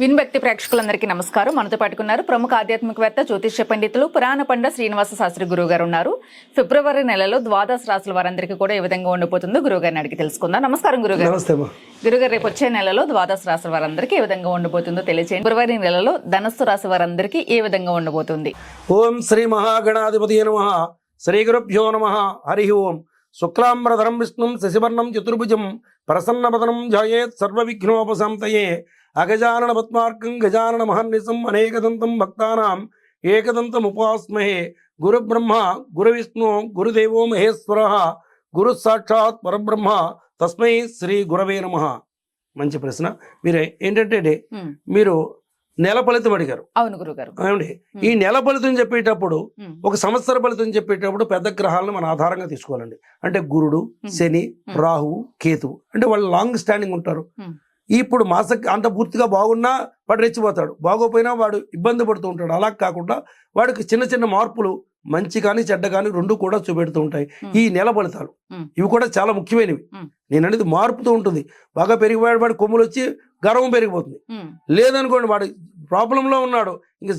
విన్భక్తి ప్రేక్షకులందరికీ నమస్కారం. మనతో పాటుకున్నారు ప్రముఖ ఆధ్యాత్మికవేత్త జ్యోతిష్య పండితులు పురాణ పండ శ్రీనివాస శాస్త్రి గురువు గారు ఉన్నారు. ఫిబ్రవరి నెలలో ద్వాదశ రాశుల వారందరికీ కూడా ఏ విధంగా ఉండబోతుందో గురువు గారిని అడిగి తెలుసుకుందాం. నమస్కారం నమస్తే అమ్మా. గురుగారు రేపు వచ్చే నెలలో ద్వాదశ రాశుల వారందరికీ ఏ విధంగా ఉండబోతుందో తెలియజేయండి ఫిబ్రవరి నెలలో ధనస్సు రాశి వారందరికీ ఏ విధంగా ఉండబోతుంది ఓం శ్రీ మహాగణాధిపతి నమ. శ్రీ గురుభ్యో నమ. హరి ఓం. శుక్లాంబరధరం విష్ణుం శశివర్ణం చతుర్భుజం ప్రసన్నపదనం ధ్యాయేత్ సర్వవిఘ్నోపశాంతయే. అగజానన పద్మార్కం గజానన మహర్నిశం అనేకదంతం భక్తానాం. ఏకదంతం ఉపాస్మహే. గురుబ్రహ్మ గురువిష్ణు గురుదేవో మహేశ్వర. గురు సాక్షాత్ పరబ్రహ్మ. తస్మై శ్రీ గురవే నమ. మంచి ప్రశ్న. మీరే ఏంటంటే మీరు నెల ఫలితం అడిగారు. అవును గురుగారు. ఏమండి ఈ నెల ఫలితం చెప్పేటప్పుడు ఒక సంవత్సర ఫలితం చెప్పేటప్పుడు పెద్ద గ్రహాలను మన ఆధారంగా తీసుకోవాలండి. అంటే గురుడు. శని. రాహువు కేతువు. అంటే వాళ్ళు లాంగ్ స్టాండింగ్ ఉంటారు. ఇప్పుడు మాస అంత పూర్తిగా బాగున్నా వాడు రెచ్చిపోతాడు బాగోపోయినా వాడు ఇబ్బంది పడుతూ ఉంటాడు అలా కాకుండా వాడికి చిన్న చిన్న మార్పులు మంచి కానీ చెడ్డ కానీ రెండు కూడా చూపెడుతూ ఉంటాయి. ఈ నెల ఫలితాలు. ఇవి కూడా చాలా ముఖ్యమైనవి. నేను అనేది మారుపుతూ ఉంటుంది బాగా పెరిగిపోయాడు వాడి కొమ్ములు వచ్చి గర్వం పెరిగిపోతుంది. లేదనుకోండి వాడు ప్రాబ్లంలో ఉన్నాడు ఇంక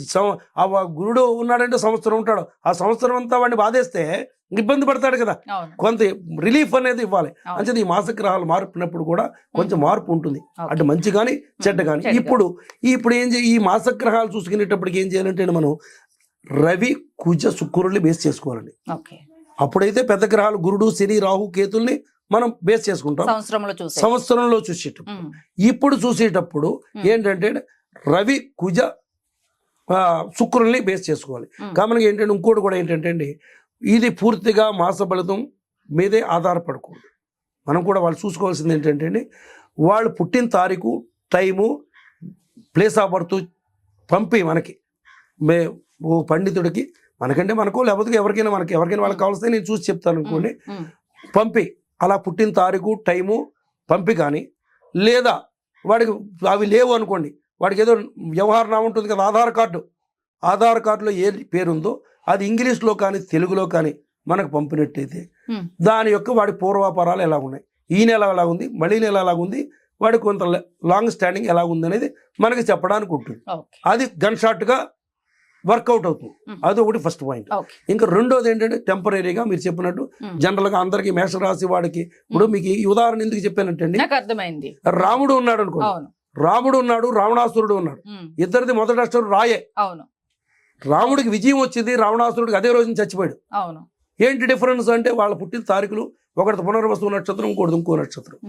ఆ గురుడు ఉన్నాడంటే సంవత్సరం ఉంటాడు. ఆ సంవత్సరం అంతా వాడిని బాధేస్తే ఇబ్బంది పడతాడు కదా. కొంత రిలీఫ్ అనేది ఇవ్వాలి. అంచేది ఈ మాసగ్రహాలు మార్పినప్పుడు కూడా కొంచెం మార్పు ఉంటుంది. అటు మంచి కానీ చెడ్డ కానీ. ఇప్పుడు ఇప్పుడు ఏం చేయ ఈ మాసగ్రహాలు చూసుకునేటప్పటికి ఏం చేయాలంటే మనం రవి కుజ శుక్రుల్ని బేస్ చేసుకోవాలండి. అప్పుడైతే పెద్ద గ్రహాలు గురుడు శని రాహు కేతుల్ని మనం బేస్ చేసుకుంటాం. సంవత్సరంలో చూసే సంవత్సరంలో చూసేటప్పుడు. ఇప్పుడు చూసేటప్పుడు. ఏంటంటే రవి కుజ శుక్రుల్ని బేస్ చేసుకోవాలి. కామన్గా ఏంటంటే ఇంకోటి కూడా ఏంటంటే అండి ఇది పూర్తిగా మాస ఫలితం మీదే ఆధారపడకూడదు. మనం కూడా వాళ్ళు చూసుకోవాల్సింది ఏంటంటే అండి వాళ్ళు పుట్టిన తారీఖు టైము ప్లేస్ ఆఫ్ బర్త్ పంపి మనకి. మే ఓ పండితుడికి మనకంటే మనకు లేకపోతే ఎవరికైనా మనకి ఎవరికైనా వాళ్ళకి కావాల్సిందే నేను చూసి చెప్తాను అనుకోండి పంపి. అలా పుట్టిన తారీఖు టైము పంపి కానీ లేదా వాడికి అవి లేవు అనుకోండి వాడికి ఏదో వ్యవహారం ఉంటుంది కదా ఆధార్ కార్డు. ఆధార్ కార్డులో ఏ పేరుందో అది ఇంగ్లీష్లో కానీ తెలుగులో కానీ మనకు పంపినట్టయితే దాని యొక్క వాడి పూర్వాపరాలు ఎలా ఉన్నాయి? ఈ నెల ఎలా ఉంది? మళ్ళీ నెల ఎలా ఉంది? వాడి కొంత లాంగ్ స్టాండింగ్ ఎలా ఉంది అనేది మనకి చెప్పడానికి ఉంటుంది. అది గన్ షాట్గా వర్కౌట్ అవుతుంది. అది ఒకటి ఫస్ట్ పాయింట్. ఇంకా రెండోది ఏంటంటే టెంపరీగా మీరు చెప్పినట్టు ఉమ్, జనరల్గా అందరికీ మేషరాశి వాడికి ఇప్పుడు మీకు ఈ ఉదాహరణ ఎందుకు చెప్పానంటండి నాకు అర్థమైంది. రాముడు ఉన్నాడు అవును. రాముడు ఉన్నాడు రావణాసురుడు ఉన్నాడు. ఇద్దరిది మొదటి అక్షరం రాయే. అవును. రాముడికి విజయం వచ్చింది రావణాసురుడికి అదే రోజున చచ్చిపోయాడు. అవును. ఏంటి డిఫరెన్స్ అంటే వాళ్ళ పుట్టిన తారీఖులు ఒకటి పునర్వసు నక్షత్రం ఇంకోటి ఇంకో నక్షత్రం.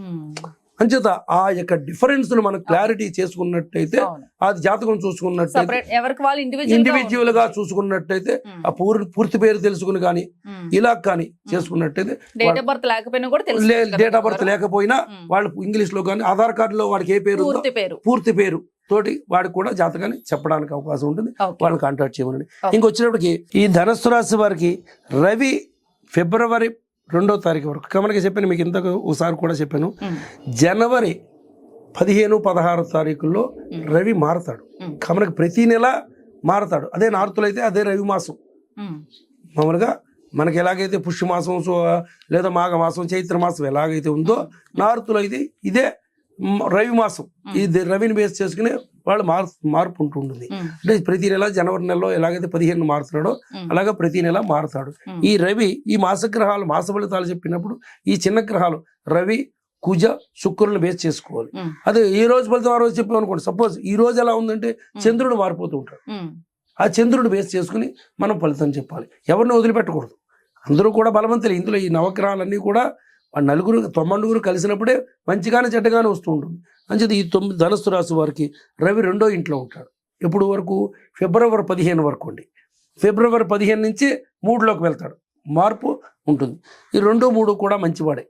అంచేత ఆ యొక్క డిఫరెన్స్ను మనం క్లారిటీ చేసుకున్నట్టయితే అది జాతకం చూసుకున్నట్టయితే ఇండివిజువల్గా చూసుకున్నట్టయితే ఆ పూర్తి పూర్తి పేరు తెలుసుకుని కానీ ఇలా కానీ చేసుకున్నట్టయితే డేట్ ఆఫ్ బర్త్ లేకపోయినా కూడా డేట్ ఆఫ్ బర్త్ లేకపోయినా వాళ్ళు ఇంగ్లీష్లో కానీ ఆధార్ కార్డులో వాడికి ఏ పేరు పూర్తి పేరు. తోటి వాడికి కూడా జాతకాన్ని చెప్పడానికి అవకాశం ఉంటుంది. వాళ్ళని కాంటాక్ట్ చేయమని. ఇంకొచ్చినప్పటికి ఈ ధనస్సు రాశి వారికి రవి ఫిబ్రవరి రెండో తారీఖు వరకు. కమలకి చెప్పాను మీకు ఇంతకు ఒకసారి కూడా చెప్పాను. జనవరి పదిహేను పదహారు తారీఖుల్లో రవి మారతాడు. కమలకి ప్రతి నెల మారతాడు. అదే నార్తులు అయితే అదే రవి మాసం. మామూలుగా మనకి ఎలాగైతే పుష్యమాసం సో లేదా మాఘమాసం చైత్ర మాసం ఎలాగైతే ఉందో నార్తులు అయితే ఇదే రవి మాసం. ఇది రవిని బేస్ చేసుకుని వాళ్ళు మార్ మార్పు ఉంటుంటుంది అంటే ప్రతి నెల జనవరి నెలలో ఎలాగైతే పదిహేను మారుతున్నాడో అలాగా ప్రతి నెల మారుతాడు. ఈ రవి ఈ మాస గ్రహాలు మాస ఫలితాలు చెప్పినప్పుడు ఈ చిన్న గ్రహాలు రవి కుజ శుక్రులను బేస్ చేసుకోవాలి. అదే ఈ రోజు ఫలితం ఆ రోజు చెప్పాం అనుకోండి. సపోజ్ ఈ రోజు ఎలా ఉందంటే చంద్రుడు మారిపోతూ ఉంటాడు. ఆ చంద్రుడు బేస్ చేసుకుని మనం ఫలితం చెప్పాలి. ఎవరిని వదిలిపెట్టకూడదు. అందరూ కూడా బలవంతులు. ఇందులో ఈ నవగ్రహాలన్నీ కూడా నలుగురు తొమ్మండుగురు కలిసినప్పుడే మంచిగానే చెడ్డగానే వస్తూ ఉంటుంది. అంచేది ఈ తొమ్మిది ధనస్సు రాశి వారికి రవి రెండో ఇంట్లో ఉంటాడు. ఎప్పుడు వరకు? ఫిబ్రవరి పదిహేను వరకు అండి. ఫిబ్రవరి పదిహేను నుంచి మూడులోకి వెళ్తాడు. మార్పు ఉంటుంది. ఈ రెండు మూడు కూడా మంచివాడే.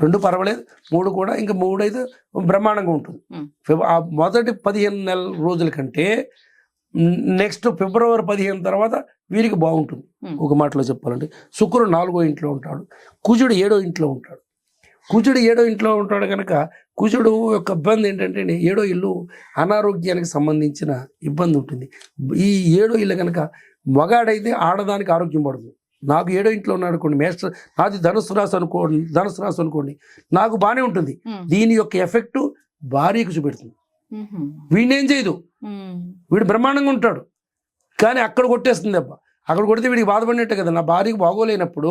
రెండు పర్వాలేదు. మూడు కూడా ఇంకా మూడు అయితే బ్రహ్మాండంగా ఉంటుంది. ఆ మొదటి పదిహేను నెలల రోజుల కంటే నెక్స్ట్ ఫిబ్రవరి పదిహేను తర్వాత వీరికి బాగుంటుంది. ఒక మాటలో చెప్పాలంటే శుక్రుడు నాలుగో ఇంట్లో ఉంటాడు. కుజుడు ఏడో ఇంట్లో ఉంటాడు. కుజుడు ఏడో ఇంట్లో ఉంటాడు కనుక కుజుడు యొక్క ఇబ్బంది ఏంటంటే ఏడో ఇల్లు అనారోగ్యానికి సంబంధించిన ఇబ్బంది ఉంటుంది. ఈ ఏడో ఇల్లు కనుక మగాడైతే ఆడదానికి ఆరోగ్యం పడుతుంది నాకు ఏడో ఇంట్లో ఉన్నాడు అనుకోండి మేస్టర్ నాది ధనుసు రాశి అనుకోండి ధనుసు రాశి అనుకోండి నాకు బాగానే ఉంటుంది. దీని యొక్క ఎఫెక్ట్ భార్యకు చూపెడుతుంది. వీడిని ఏం చేయదు. వీడు బ్రహ్మాండంగా ఉంటాడు. కానీ అక్కడ కొట్టేస్తుంది దెబ్బ అక్కడ కొడితే వీడికి బాధపడినట్టే కదా. నా భార్యకి బాగోలేనప్పుడు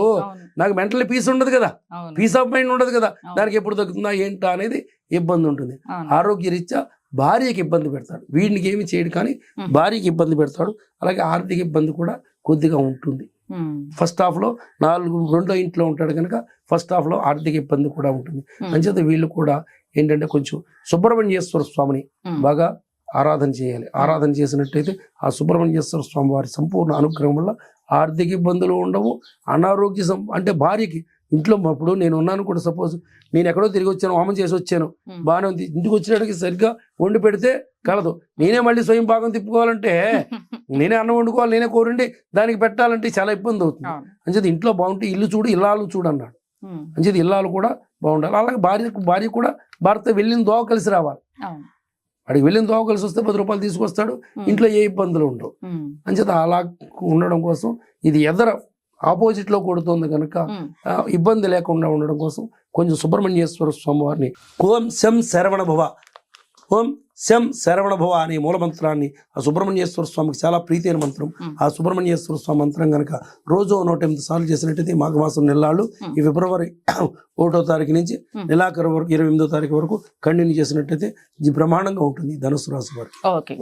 నాకు మెంటల్ పీస్ ఉండదు కదా. పీస్ ఆఫ్ మైండ్ ఉండదు కదా. దానికి ఎప్పుడు తగ్గుతుందా ఏంటా అనేది ఇబ్బంది ఉంటుంది. అవును. ఆరోగ్యరీత్యా భార్యకి ఇబ్బంది పెడతాడు. వీడికి ఏమి చేయడు కానీ. భార్యకి ఇబ్బంది పెడతాడు. అలాగే ఆర్థిక ఇబ్బంది కూడా కొద్దిగా ఉంటుంది. ఫస్ట్ హాఫ్లో నాలుగు రెండో ఇంట్లో ఉంటాడు కనుక ఫస్ట్ హాఫ్లో ఆర్థిక ఇబ్బంది కూడా ఉంటుంది. అంచేత వీళ్ళు కూడా ఏంటంటే కొంచెం సుబ్రహ్మణ్యేశ్వర స్వామిని. బాగా ఆరాధన చేయాలి. ఆరాధన చేసినట్టయితే ఆ సుబ్రహ్మణ్యేశ్వర స్వామి వారి సంపూర్ణ అనుగ్రహం వల్ల ఆర్థిక ఇబ్బందులు ఉండవు అనారోగ్య సం అంటే భార్యకి ఇంట్లో ఇప్పుడు నేను ఉన్నాను కూడా సపోజ్ నేను ఎక్కడో తిరిగి వచ్చాను హోమం చేసి వచ్చాను. బాగానే ఉంది. ఇంటికి వచ్చినట్టుకి సరిగ్గా వండి పెడితే కలదు. నేనే మళ్ళీ స్వయం భాగం తిప్పుకోవాలంటే నేనే అన్నం వండుకోవాలి నేనే కూరండి దానికి పెట్టాలంటే చాలా ఇబ్బంది అవుతుంది. అంచేది ఇంట్లో బాగుంటే ఇల్లు చూడు ఇల్లాలు చూడు అన్నాడు. అంచేది ఇల్లాలు కూడా బాగుండాలి. అలాగే భార్య భార్య కూడా భర్త వెళ్ళిన దోవ కలిసి రావాలి. వాడికి వెళ్ళిన దోవ కలిసి వస్తే పది రూపాయలు తీసుకొస్తాడు. ఇంట్లో ఏ ఇబ్బందులు ఉండవు. అంచేత అలా ఉండడం కోసం ఇది ఎదర ఆపోజిట్లో కొడుతుంది కనుక ఇబ్బంది లేకుండా ఉండడం కోసం కొంచెం సుబ్రహ్మణ్యేశ్వర స్వామి వారిని ఓం శం శరవణ భవ. ఓం శం శరవణ భవ అనే మూల మంత్రాన్ని ఆ సుబ్రహ్మణ్యేశ్వర స్వామికి చాలా ప్రీతి అయిన మంత్రం. ఆ సుబ్రహ్మణ్యేశ్వర స్వామి మంత్రం కనుక రోజు నూట ఎనిమిది సార్లు చేసినట్టయితే మాఘమాసం నెలలు. ఈ ఫిబ్రవరి ఒకటో తారీఖు నుంచి. నెలాఖరు వరకు ఇరవై ఎనిమిదో తారీఖు వరకు కంటిన్యూ చేసినట్టయితే ఇది బ్రహ్మాండంగా ఉంటుంది ధనుసు రాశి వారికి ఓకే